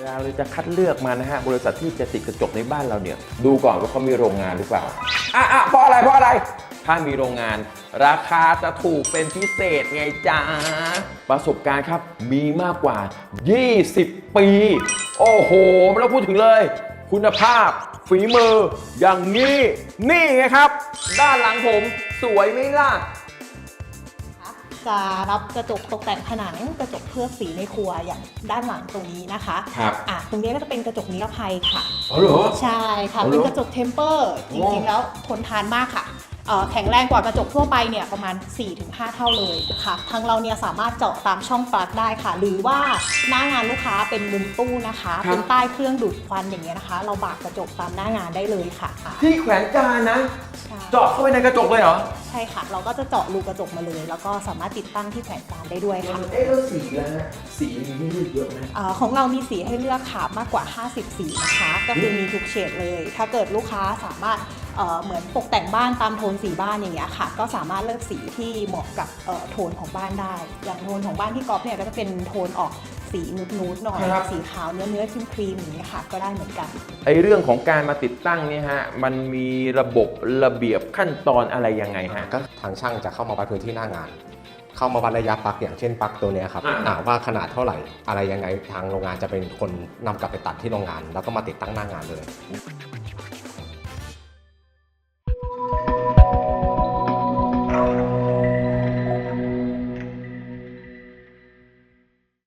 เวลาเราจะคัดเลือกมานะฮะบริษัทที่จะติดกระจกในบ้านเราเนี่ย ดูก่อนว่าเขามีโรงงานหรือเปล่าอะอะเพราะอะไรเพราะอะไร ถ้ามีโรงงาน ราคาจะถูกเป็นพิเศษไงจ๊ะประสบการณ์ครับมีมากกว่า 20 ปี โอ้โหไม่ต้องพูดถึงเลย คุณภาพ ฝีมือ อย่างนี้ นี่ไงครับ ด้านหลังผม สวยไหมล่ะ จะรับกระจกตกแต่งผนังกระจกเคลือบสีในครัวอย่างด้านหลังตรงนี้นะคะครับอะตรงนี้ก็จะเป็นกระจกนิรภัยค่ะอ๋อเหรอ ใช่ค่ะอ๋อเหรอเป็นกระจกเทมเปอร์จริงๆแล้วทนทานมากค่ะเอ่อ แข็งแรงกว่ากระจกทั่วไปเนี่ยประมาณ 4-5 เท่าเลยค่ะทางเราเนี่ยสามารถเจาะตามช่องปลั๊กได้ค่ะ หรือว่าหน้างานลูกค้าเป็นมุมตู้นะคะครับเป็นใต้เครื่องดูดควันอย่างเงี้ยนะคะ เราบากกระจกตามหน้างานได้เลยค่ะค่ะที่แขวนจานนะใช่เจาะเข้าไปในกระจกเลยเหรอใช่ค่ะ เราก็จะเจาะรูกระจกมาเลย แล้วก็สามารถติดตั้งที่แขวนจานได้ด้วยค่ะเอ๊ะแล้วสีแล้วฮะสีมีให้เลือกเยอะไหมเอ่อของเรามีสีให้เลือกค่ะมากกว่า 50 สีนะคะ ก็คือมีทุกเฉดเลย ถ้าเกิดลูกค้าสามารถ เอ่อเหมือนตกแต่งบ้านตามโทนสีบ้านอย่างเงี้ยค่ะ ก็สามารถเลือกสีที่เหมาะกับเอ่อโทนของบ้านได้ อย่างโทนของบ้านที่กอล์ฟเนี่ยก็จะเป็นโทนออกสีนูดๆหน่อยครับ สีขาวเนื้อเนื้อครีมครีมๆอย่างเงี้ยค่ะ ก็ได้เหมือนกัน ไอเรื่องของการมาติดตั้งเนี่ยฮะมันมีระบบระเบียบขั้นตอนอะไรยังไงฮะ ก็ทางช่างจะเข้ามาวัดพื้นที่หน้างาน เข้ามาวัดระยะปลั๊กอย่างเช่นปลั๊กตัวเนี้ยครับอ่า อ่าว่าขนาดเท่าไหร่อะไรยังไงทางโรงงานจะเป็นคนนำกลับไปตัดที่โรงงาน แล้วก็มาติดตั้งหน้างานเลย